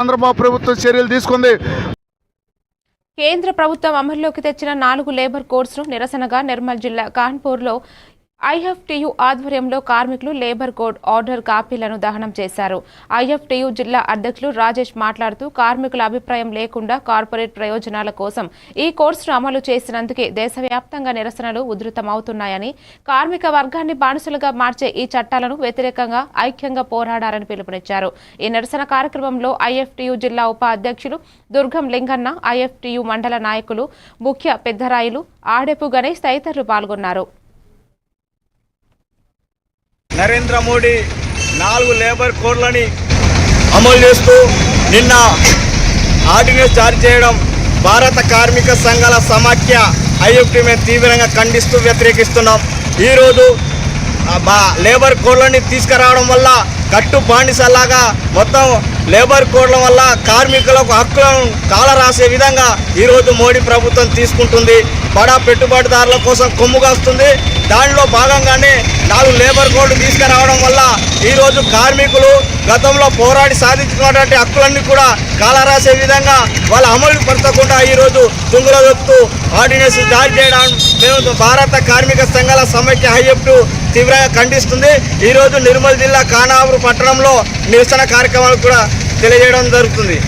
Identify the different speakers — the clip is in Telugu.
Speaker 1: చంద్రబాబు ప్రభుత్వం చర్యలు తీసుకుంది.
Speaker 2: కేంద్ర ప్రభుత్వం అమల్లోకి తెచ్చిన నాలుగు లేబర్ కోడ్స్ను నిరసనగా నిర్మల్ జిల్లా కాన్పూర్లో ఐఎఫ్టీయు ఆధ్వర్యంలో కార్మికులు లేబర్ కోడ్ ఆర్డర్ కాపీలను దహనం చేశారు. ఐఎఫ్టీయు జిల్లా అధ్యక్షులు రాజేష్ మాట్లాడుతూ కార్మికుల అభిప్రాయం లేకుండా కార్పొరేట్ ప్రయోజనాల కోసం ఈ కోర్సును అమలు చేసినందుకే దేశవ్యాప్తంగా నిరసనలు ఉధృతమవుతున్నాయని కార్మిక వర్గాన్ని బానిసలుగా మార్చే ఈ చట్టాలను వ్యతిరేకంగా ఐక్యంగా పోరాడారని పిలుపునిచ్చారు. ఈ నిరసన కార్యక్రమంలో ఐఎఫ్టీయు జిల్లా ఉపాధ్యక్షులు దుర్గం లింగన్న ఐఎఫ్టీయు మండల నాయకులు ముఖ్య పెద్దరాయిలు ఆడెపు గణేష్ తదితరులు పాల్గొన్నారు.
Speaker 3: నరేంద్ర మోడీ నాలుగు లేబర్ కోడ్లని అమలు చేస్తూ నిన్న ఆర్డినెన్స్ జారీ చేయడం భారత కార్మిక సంఘాల సమాఖ్య ఐఎఫ్టీ మేము తీవ్రంగా ఖండిస్తూ వ్యతిరేకిస్తున్నాం. ఈరోజు బా- లేబర్ కోడ్లని తీసుకురావడం వల్ల కట్టు బానిసలాగా మొత్తం లేబర్ కోడ్ల వల్ల కార్మికులకు హక్కులను కాలరాసే విధంగా ఈరోజు మోడీ ప్రభుత్వం తీసుకుంటుంది. బడా పెట్టుబడిదారుల కోసం కొమ్ముగాస్తుంది దానిలో భాగంగానే నాలుగు లేబర్ కోడ్లు తీసుకురావడం వల్ల ఈరోజు కార్మికులు గతంలో పోరాడి సాధించుకున్నటువంటి హక్కులన్నీ కూడా కాలరాసే విధంగా వాళ్ళ అమలు పరచకుండా ఈరోజు తుంగులో దొక్కుతూ ఆర్డినెన్స్ జారీ చేయడం మేము భారత కార్మిక సంఘాల సమైక్య హైఎఫ్టు తీవ్రంగా ఖండిస్తుంది. ఈరోజు నిర్మల్ జిల్లా కానాపూర్ పట్టణంలో నిరసన కార్యక్రమాలు కూడా తెలియజేయడం జరుగుతుంది.